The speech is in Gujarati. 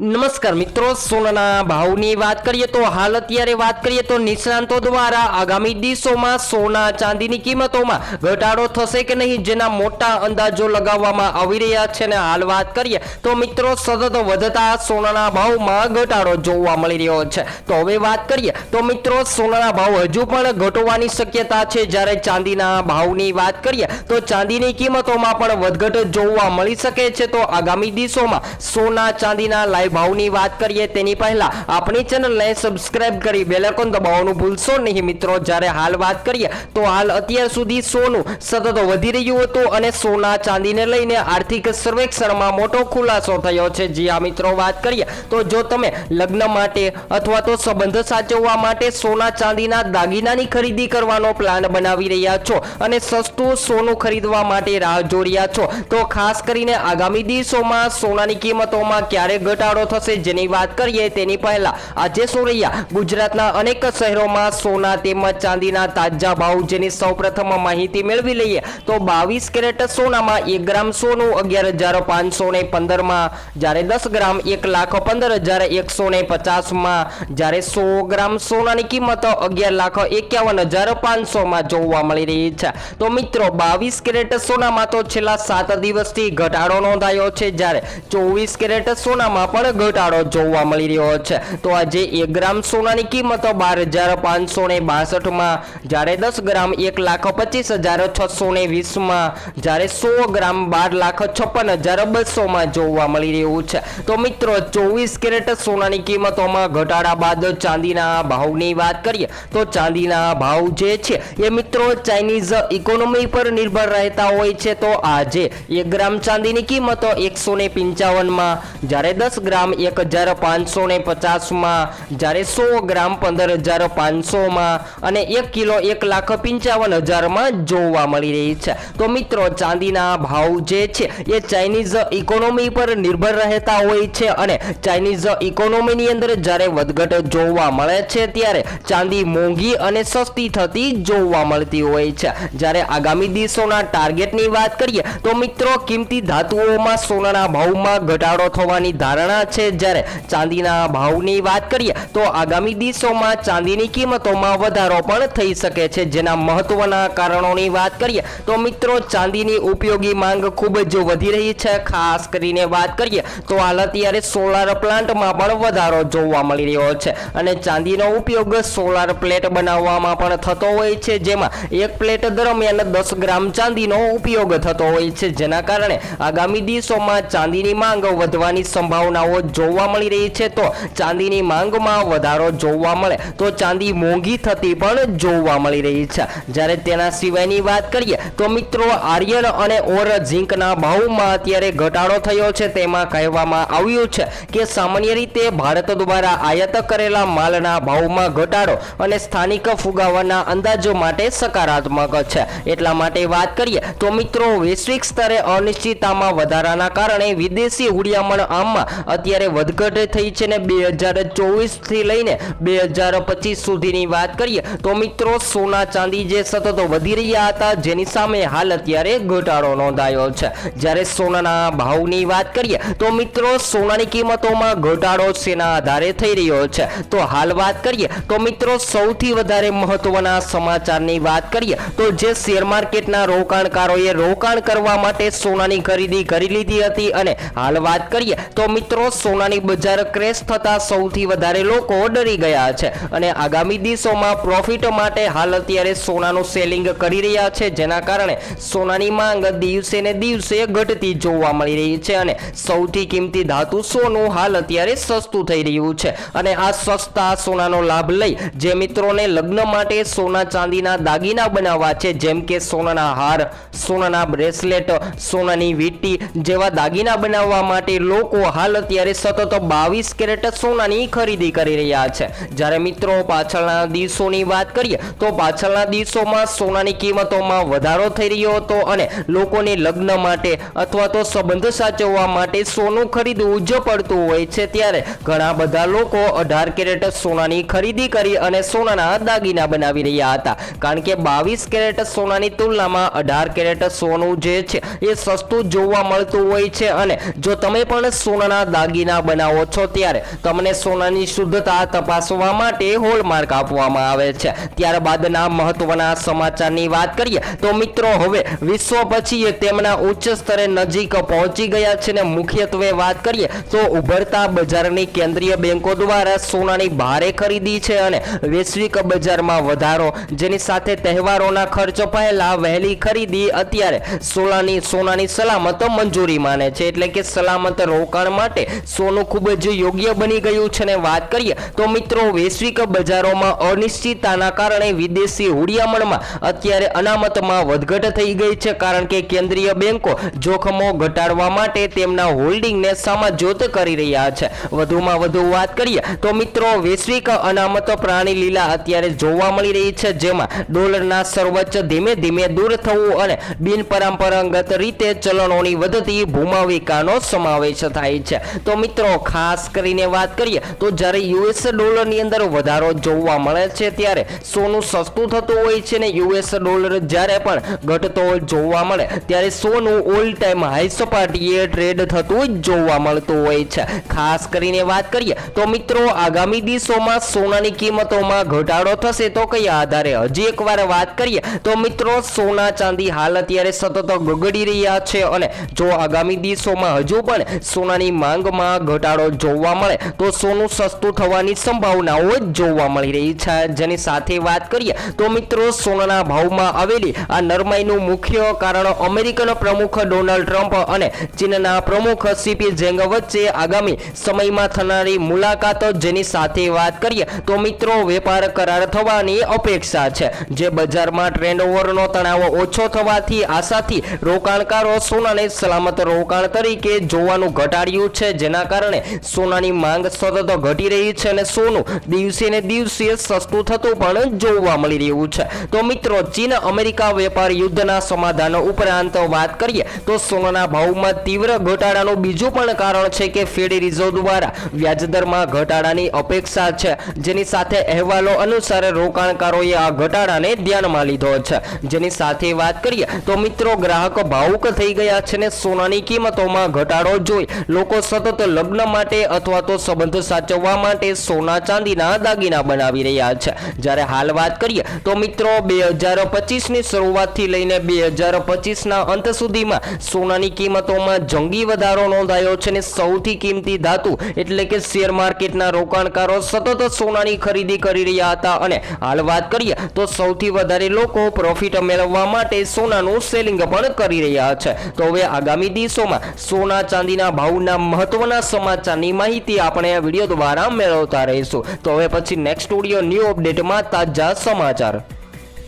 નમસ્કાર મિત્રો, સોનાના ભાવની વાત કરીએ તો હાલ અત્યારે વાત કરીએ તો નિષ્ણાંતો દ્વારા આગામી દિવસોમાં સોના ચાંદીની કિંમતોમાં ઘટાડો થશે કે નહીં જેના મોટા અંદાજો લગાવવામાં આવી રહ્યા છે અને હાલ વાત કરીએ તો મિત્રો, સતત વધતા સોનાના ભાવમાં ઘટાડો જોવા મળી રહ્યો છે. તો હવે વાત કરીએ તો મિત્રો, સોનાના ભાવ હજુ પણ ઘટવાની શક્યતા છે. જ્યારે ચાંદીના ભાવની વાત કરીએ તો ચાંદીની કિંમતોમાં પણ વધઘટ જોવા મળી શકે છે. તો આગામી દિવસોમાં સોના ચાંદીના લાઈવ ભાવની વાત કરીએ તેની પહેલા આપણી ચેનલને સબસ્ક્રાઇબ કરી બેલેકોન દબાવવાનું ભૂલશો નહીં મિત્રો. જ્યારે હાલ વાત કરીએ તો હાલ અત્યાર સુધી સોનું સતત વધી રહ્યું હતું અને સોના ચાંદીને લઈને આર્થિક સર્વેક્ષણમાં મોટો ખુલાસો થયો છે. જી આ મિત્રો, વાત કરીએ તો જો તમે લગ્ન માટે અથવા તો સંબંધ સાચવવા માટે સોના ચાંદીના દાગીનાની ખરીદી કરવાનો પ્લાન બનાવી રહ્યા છો અને સસ્તું સોનું ખરીદવા માટે રાહ રહ્યા છો, તો ખાસ કરીને આગામી દિવસોમાં સોનાની કિંમતોમાં ક્યારે ઘટાડો થશે, જેની વાત કરીએ તેની પહેલા આજે સોરૈયા ગુજરાતના અનેક શહેરોમાં સોના તેમજ ચાંદીના તાજા ભાવ જેની સૌપ્રથમ માહિતી મેળવી લઈએ તો બાવીસ કેરેટ સોનામાં એક ગ્રામ સોનું, અગિયાર હજાર પાંચસો ને પંદરમાં જ્યારે દસ ગ્રામ એક લાખ પંદર હજાર એકસો ને પચાસમાં જ્યારે સો ગ્રામ સોનાની કિંમત અગિયાર લાખ એકાવન હજાર પાંચસોમાં જોવા મળી રહી છે. તો મિત્રો, બાવીસ કેરેટ સોનામાં તો છેલ્લા સાત દિવસથી ઘટાડો નોંધાયો છે. જ્યારે ચોવીસ કેરેટ સોનામાં પણ ઘટાડો જોવા મળી રહ્યો છે. તો આજે એક ગ્રામ સોનાની કિંમત બાર હજાર પાંચસો ને બાસઠમાં, જ્યારે દસ ગ્રામ એક લાખ પચીસ હજાર છસો ને વીસમાં, જ્યારે સો ગ્રામ બાર લાખ છપ્પન હજાર બસોમાં જોવા મળી રહ્યું છે. તો મિત્રો, ચોવીસ કેરેટ સોનાની કિંમતોમાં ઘટાડા બાદ ચાંદીના ભાવની વાત કરીએ, તો ચાંદીના ભાવ જે છે, એ મિત્રો ચાઇનીઝ ઇકોનોમી પર નિર્ભર રહેતા હોય છે. તો આજે એક ગ્રામ ચાંદીની કિંમત એકસો ને પંચાવનમાં, જ્યારે દસ ગ્રામ એક હજાર પાંચસો ને પચાસમાં, જ્યારે સો ગ્રામ પંદર હજાર પાંચસોમાં અને એક કિલો એક લાખ પંચાવન હજારમાં જોવા મળી રહી છે. તો મિત્રો, ચાંદીના ભાવ જે છે, એ ચાઇનીઝ ઇકોનોમી પર નિર્ભર રહેતા હોય છે અને ચાઇનીઝ ઇકોનોમીની અંદર જ્યારે વધઘટ જોવા મળે છે, ત્યારે ચાંદી મોંઘી અને સસ્તી થતી જોવા મળતી હોય છે. જ્યારે આગામી દિવસોના ટાર્ગેટની વાત કરીએ, તો મિત્રો, કિંમતી ધાતુઓમાં સોનાના ભાવમાં ઘટાડો થવાની ધારણા છે. જ્યારે ચાંદીના ભાવની વાત કરીએ, તો આગામી દિવસોમાં ચાંદીની કિંમતોમાં વધારો પણ થઈ શકે છે. જેના મહત્વના કારણોની વાત કરીએ, તો મિત્રો, ચાંદીની ઉપયોગી માંગ ખૂબ જ વધી રહી છે. ખાસ કરીને વાત કરીએ, તો હાલ અત્યારે સોલાર પ્લાન્ટમાં પણ વધારો જોવા મળી રહ્યો છે અને ચાંદીનો ઉપયોગ સોલાર પ્લેટ બનાવવામાં પણ થતો હોય છે. જેમાં એક પ્લેટ દરમિયાન દસ ગ્રામ ચાંદીનો ઉપયોગ થતો હોય છે. જેના કારણે આગામી દિવસોમાં ચાંદીની માંગ વધવાની સંભાવનાઓ જોવા મળી રહી છે, તો ચાંદીની માંગમાં વધારો જોવા મળે. તો ચાંદી મોંઘી થતી પણ જોવા મળી રહી છે. જ્યારે તેના સિવાયની વાત કરીએ, તો મિત્રો આર્યન અને ઓર ઝીંકના ભાવમાં અત્યારે ઘટાડો થયો છે. તેમાં કહેવામાં આવ્યું છે કે સામાન્ય રીતે ભારત દ્વારા આયાત કરેલા માલના ભાવમાં ઘટાડો અને સ્થાનિક ફુગાવાના અંદાજો માટે સકારાત્મક છે. એટલા માટે વાત કરીએ, તો મિત્રો વૈશ્વિક સ્તરે અનિશ્ચિતતામાં વધારાના કારણે વિદેશી હુડિયામણ આમમાં અત્યારે વધઘટ થઈ છે ને બે હજાર ચોવીસથી લઈને બે હજાર પચીસ સુધીની વાત કરીએ તો મિત્રો સોના ચાંદી જે સતત વધી રહ્યા હતા, જેની સામે હાલ અત્યારે ઘટાડો નોંધાયો છે. જ્યારે સોનાના ભાવની વાત કરીએ તો મિત્રો સોનાની કિંમતોમાં ઘટાડો સેના આધારે થઈ રહ્યો છે. તો હાલ વાત કરીએ તો મિત્રો સૌથી વધારે મહત્વના સમાચારની વાત કરીએ તો જે શેર માર્કેટના રોકાણકારોએ રોકાણ કરવા માટે સોનાની ખરીદી કરી લીધી હતી અને હાલ વાત કરીએ તો મિત્રો સોનાની બજાર ક્રેશ થતા સૌથી વધારે લોકો ડરી ગયા છે અને આગામી દિવસોમાં પ્રોફિટ માટે હાલ અત્યારે સોનાનું સેલિંગ કરી રહ્યા છે, જેના કારણે સોનાની માંગ દિવસે ને દિવસે ઘટતી જોવા મળી રહી છે અને સૌથી કિંમતી ધાતુ સોનું હાલ અત્યારે સસ્તું થઈ રહ્યું છે અને આ સસ્તા સોનાનો લાભ લઈ જે મિત્રોને લગ્ન માટે સોના ચાંદીના દાગીના બનાવવા છે, જેમ કે સોનાના હાર, સોનાના બ્રેસલેટ, સોનાની વીંટી જેવા દાગીના બનાવવા માટે લોકો હાલ અત્યારે સતત બાવીસ કેરેટ સોનાની ખરીદી કરી રહ્યા છે. જ્યારે મિત્રો પાછળના દિવસોની વાત કરીએ તો પાછળના દિવસોમાં સોનાની કિંમતોમાં વધારો થઈ રહ્યો હતો અને લોકોને લગ્ન માટે અથવા તો સંબંધ સાચવવા માટે સોનું ખરીદવું જ પડતું હોય છે. ત્યારે ઘણા બધા લોકો અઢાર કેરેટ સોનાની ખરીદી કરી અને સોનાના દાગીના બનાવી રહ્યા હતા. કારણ કે બાવીસ કેરેટ સોનાની તુલનામાં અઢાર કેરેટ સોનું જે છે એ સસ્તું જોવા મળતું હોય છે અને જો તમે પણ સોનાના દાગીના દાગીના બનાવો છો ત્યારે તમને સોનાની શુદ્ધતા તપાસવા માટે હોલમાર્ક આપવામાં આવે છે. ત્યારબાદના મહત્વના સમાચારની વાત કરીએ તો મિત્રો હવે વિશ્વ પછી તેમના ઉચ્ચ સ્તરે નજીક પહોંચી ગયા છે ને મુખ્યત્વે વાત કરીએ તો ઉભરતા બજારની કેન્દ્રીય બેંકો દ્વારા સોનાની ભારે ખરીદી છે અને વૈશ્વિક બજારમાં વધારો, જેની સાથે તહેવારોના ખર્ચ પહેલા વહેલી ખરીદી અત્યારે સોનાની સોનાની સલામત મંજૂરી માને છે. એટલે કે સલામત રોકાણ માટે સોનું ખૂબ જ યોગ્ય બની ગયું છે ને વાત કરીએ તો મિત્રો વૈશ્વિક બજારોમાં અનિશ્ચિતતાના કારણે વિદેશી હુડિયામણમાં અત્યારે અનામતમાં વધઘટ થઈ ગઈ છે કારણ કે કેન્દ્રીય બેન્કો જોખમો ઘટાડવા માટે તેમના હોલ્ડિંગને સમાજોત કરી રહ્યા છે. વધુમાં વધુ વાત કરીએ તો મિત્રો વૈશ્વિક અનામત પ્રાણી લીલા અત્યારે જોવા મળી રહી છે જેમાં ડોલરના સર્વોચ્ચ ધીમે ધીમે દૂર થવું અને બિનપરંપરાગત રીતે ચલણોની વધતી ભૂમાવિકાનો સમાવેશ થાય છે. તો મિત્રો, ખાસ કરીને વાત કરીએ, તો જ્યારે યુએસ ડોલરની અંદર વધારો જોવા મળે છે ત્યારે સોનું સસ્તું થતું હોય છે ને યુએસ ડોલર જ્યારે પણ ઘટતો જોવા મળે, ત્યારે સોનું ઓલ ટાઈમ હાઈ સપાટીએ ટ્રેડ થતું જ જોવા મળતું હોય છે. ખાસ કરીને વાત કરીએ, તો મિત્રો, આગામી દિવસોમાં સોનાની કિંમતોમાં ઘટાડો થશે તો કયા આધારે? હજી એકવાર વાત કરીએ, તો મિત્રો, સોના ચાંદી હાલ અત્યારે સતત ગગડી રહ્યા છે અને જો આગામી દિવસોમાં હજુ પણ સોનાની માંગમાં ઘટાડો જોવા મળે તો સોનું સસ્તું થવાની સંભાવનાઓ જ જોવા મળી રહી છે. જેની સાથે વાત કરીએ તો મિત્રો, સોનાના ભાવમાં આવેલી આ નરમાઈનું મુખ્ય કારણ અમેરિકન પ્રમુખ ડોનાલ્ડ ટ્રમ્પ અને ચીનના પ્રમુખ સીપી જેંગ વચ્ચે આગામી સમયમાં થનારી મુલાકાત જેની સાથે વાત કરીએ તો મિત્રો, વેપાર કરાર થવાની અપેક્ષા છે. જે બજારમાં ટ્રેન્ડ ઓવરનો તણાવ ઓછો થવાથી આશાથી રોકાણકારો સોનાને સલામત રોકાણ તરીકે જોવાનું ઘટાડ્યું છે. જેના કારણે સોનાની માંગ સતત ઘટી રહી છે અને સોનું દિવસે ને દિવસે સસ્તું થતું પણ જોવા મળી રહ્યું છે. તો મિત્રો, ચીન અમેરિકા વેપાર યુદ્ધના સમાધાન ઉપરાંત વાત કરીએ, તો સોનાના ભાવમાં તીવ્ર ઘટાડાનું બીજું પણ કારણ છે કે ફેડ રિઝર્વ દ્વારા વ્યાજદરમાં ઘટાડાની અપેક્ષા છે. જેની સાથે અહેવાલો અનુસાર રોકાણકારોએ આ ઘટાડાને ધ્યાનમાં લીધો છે. જેની સાથે વાત કરીએ, તો મિત્રો, ગ્રાહક ભાવુક થઈ ગયા છે ને સોનાની કિંમતોમાં ઘટાડો જોઈ લોકો સતત લગ્ન માટે અથવા તો સંબંધ સાચવવા માટે સોના ચાંદીના દાગીના બનાવી રહ્યા છે. જ્યારે હાલ વાત કરીએ તો મિત્રો બે હજાર પચીસની શરૂઆતથી લઈને બે હજાર પચીસના અંત સુધીમાં સોનાની કિંમતોમાં જંગી વધારો નોંધાયો છે ને સૌથી કિંમતી ધાતુ એટલે કે શેર માર્કેટના રોકાણકારો સતત સોનાની ખરીદી કરી રહ્યા હતા. અને હાલ વાત કરીએ તો સૌથી વધારે લોકો પ્રોફિટ મેળવવા માટે સોનાનું સેલિંગ પણ કરી રહ્યા છે. તો હવે આગામી દિવસોમાં સોના ચાંદીના ભાવના મહત્વના સમાચારની માહિતી આપણે આ વીડિયો દ્વારા મેળવતા રહીશું. તો હવે પછી નેક્સ્ટ વીડિયો ન્યૂ અપડેટમાં તાજા સમાચાર.